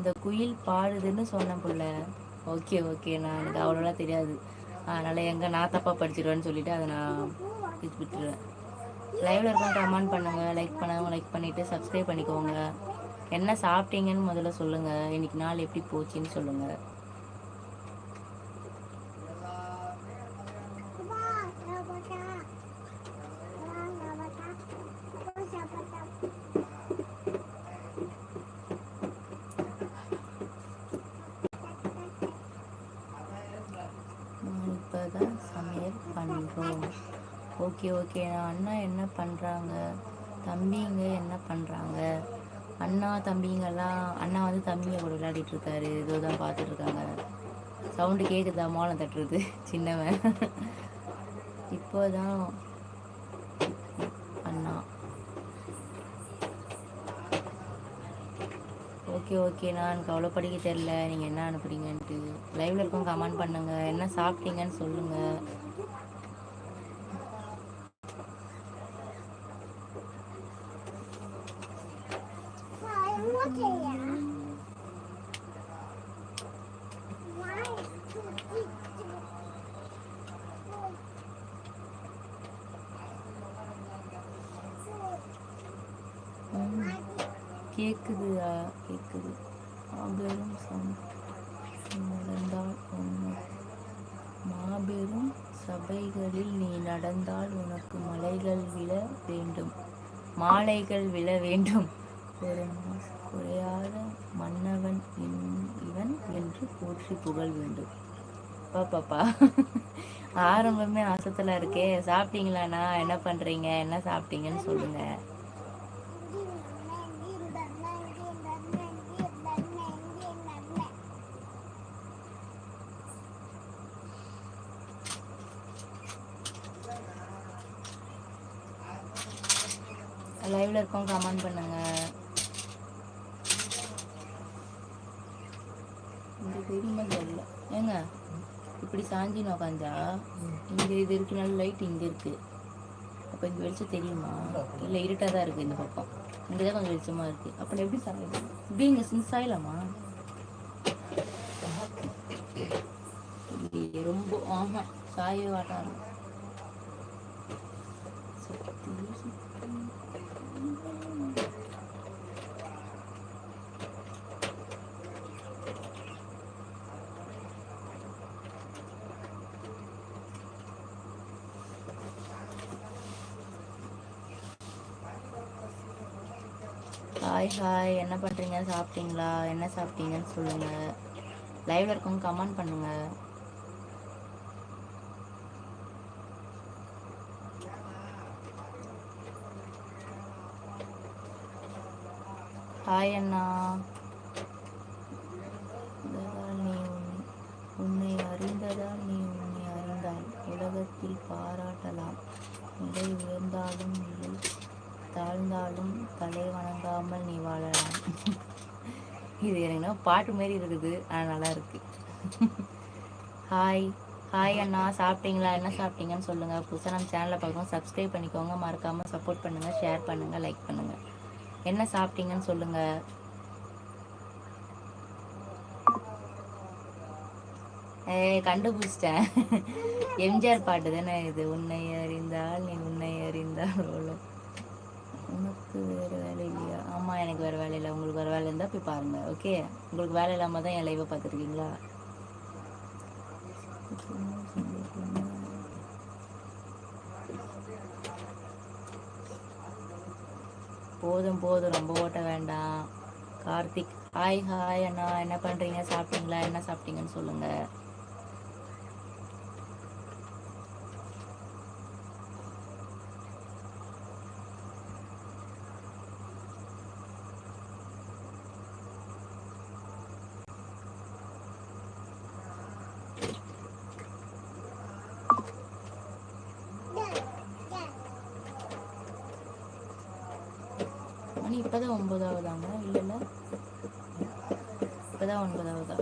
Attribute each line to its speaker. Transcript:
Speaker 1: அந்த குயில் பாடுதுன்னு சொன்ன பிள்ள. ஓகே ஓகே நான் எனக்கு அவ்வளோலாம் தெரியாது. அதனால் எங்கே நான் தப்பாக படிச்சிடுவேன்னு சொல்லிட்டு அதை நான் இது விட்டுருவேன். லைவில் இருக்கவங்க கமெண்ட் பண்ணுங்கள் லைக் பண்ணவங்க லைக் பண்ணிவிட்டு சப்ஸ்கிரைப் பண்ணிக்கோங்க. என்ன சாப்பிட்டீங்கன்னு முதல்ல சொல்லுங்கள் இன்றைக்கி நாள் எப்படி போச்சுன்னு சொல்லுங்கள் இப்போ தான் சமையல் பண்ணுறோம் ஓகே ஓகே. அண்ணா என்ன பண்ணுறாங்க தம்பிங்க என்ன பண்ணுறாங்க அண்ணா தம்பிங்கெல்லாம் அண்ணா வந்து தம்பிங்க கூட விளையாடிட்டு இருக்காரு. இதோ தான் பார்த்துட்டு இருக்காங்க. சவுண்டு கேட்குதா மோளம் தட்டுறது. சின்னவன். இப்போ தான் ஓகே ஓகே நான் எனக்கு அவ்வளோ படிக்க தெரில நீங்கள் என்ன அனுப்புறீங்கன்ட்டு. லைவில் இருக்கவங்க கமெண்ட் பண்ணுங்கள் என்ன சாப்பிட்டீங்கன்னு சொல்லுங்கள் Okay. கேட்குது மாபெரும் சம் நடந்தால் உன்னை மாபெரும் சபைகளில் நீ நடந்தால் உனக்கு மலைகள் விழ வேண்டும். மாலைகள் விழ வேண்டும். ஒரு குறையாத மன்னவன் இவன் என்று போற்றி புகழ் வேண்டும். பாப்பாப்பா ஆரம்பமே அசத்தில் இருக்கே. சாப்பிட்டீங்களாண்ணா? என்ன பண்ணுறீங்க என்ன சாப்பிட்டீங்கன்னு சொல்லுங்கள் லைவ்ல இருக்கோம் கமெண்ட் பண்ணுங்க. இந்த பெருமை தெரியல ஏங்க? இப்படி சாஞ்சின்னு உக்காந்தா இங்கே இது இருக்கு நல்ல லைட் இங்கே இருக்கு. அப்போ இங்கே வெளிச்சம் தெரியுமா? இல்லை இருட்டாக தான் இருக்குது இந்த பக்கம். இங்கே தான் கொஞ்சம் வெளிச்சமாக இருக்குது அப்புறம் எப்படி சாயலாம் இப்படி இங்கே சாயலாமா ரொம்ப ஆமாம் சாயவே வாட்டாரு ஹாய் ஹாய் என்ன பண்ணுறீங்க சாப்பிட்டீங்களா? என்ன சாப்பிட்டீங்கன்னு சொல்லுங்கள் லைவில் இருக்கவங்க கமெண்ட் பண்ணுங்கள் ஹாய் அண்ணா. நீ உன்னை அறிந்ததால் நீ உன்னை அறிந்தால் உலகத்தில் பாராட்டலாம். நிலை உயர்ந்தாலும் நிலை தாழ்ந்தாலும் தலை வணங்காமல் நீ வாழலாம். இது எனக்கு பாட்டு மாரி இருக்குது ஆனால் நல்லா இருக்கு. ஹாய் ஹாய் அண்ணா. சாப்பிட்டீங்களா? என்ன சாப்பிட்டீங்கன்னு சொல்லுங்கள் புதுசாக நம்ம சேனலில் பார்க்குறோம் சப்ஸ்கிரைப் பண்ணிக்கோங்க. மறக்காமல் சப்போர்ட் பண்ணுங்கள் ஷேர் பண்ணுங்கள் லைக் பண்ணுங்கள் என்ன சாப்பிட்டீங்கன்னு சொல்லுங்கள் ஏ கண்டுபிடிச்சிட்டேன். எம்ஜிஆர் பாட்டு தானே இது? உன்னை அறிந்தால் நீ உன்னை அறிந்தால் உனக்கு வேறு வேலை இல்லையா? ஆமாம் எனக்கு வேறு வேலை இல்லை. உங்களுக்கு வேறு வேலை இருந்தால் போய் பாருங்கள் ஓகே உங்களுக்கு வேலை இல்லாமல் தான் என் லைவை பார்த்துருக்கீங்களா போதும் போதும். ரொம்ப ஓட்ட வேண்டாம். கார்த்திக் ஹாய் ஹாய் அண்ணா. என்ன பண்ணுறீங்க சாப்பிட்டீங்களா? என்ன சாப்பிட்டீங்கன்னு சொல்லுங்கள் மணி இப்போதான் ஒன்பதாவதாங்க இல்லைல்ல இப்போதான் ஒன்பதாவதா.